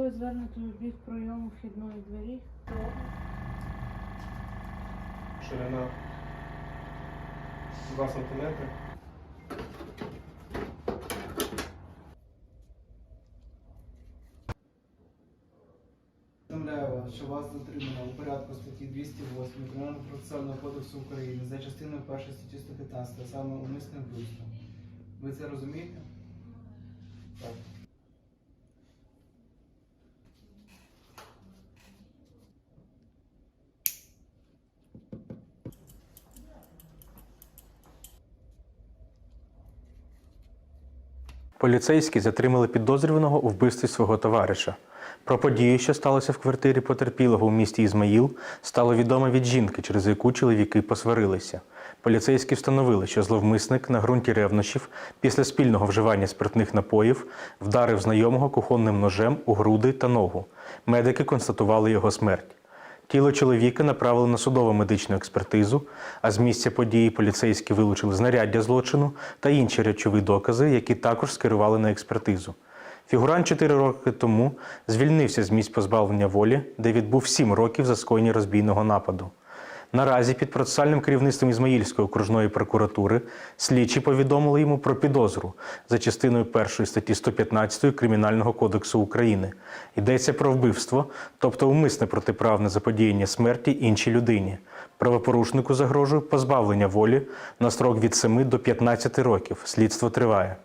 ви звернете в бік пройому вхідної двері, Ширина 2 см. Повідомляю вас, що вас затримано у порядку статті 208 Кримінального процесуального кодексу України за частиною 1 статті 115, а саме умисне вбивство. Ви це розумієте? Поліцейські затримали підозрюваного у вбивстві свого товариша. Про подію, що сталося в квартирі потерпілого у місті Ізмаїл, стало відомо від жінки, через яку чоловіки посварилися. Поліцейські встановили, що зловмисник на ґрунті ревнощів після спільного вживання спиртних напоїв вдарив знайомого кухонним ножем у груди та ногу. Медики констатували його смерть. Тіло чоловіка направили на судово медичну експертизу, а з місця події поліцейські вилучили знаряддя злочину та інші речові докази, які також скерували на експертизу. Фігурант 4 роки тому звільнився з місць позбавлення волі, де відбув 7 років за скоєння розбійного нападу. Наразі під процесуальним керівництвом Ізмаїльської окружної прокуратури слідчі повідомили йому про підозру за частиною 1 статті 115 Кримінального кодексу України. Йдеться про вбивство, тобто умисне протиправне заподіяння смерті іншій людині. Правопорушнику загрожує позбавлення волі на строк від 7 до 15 років. Слідство триває.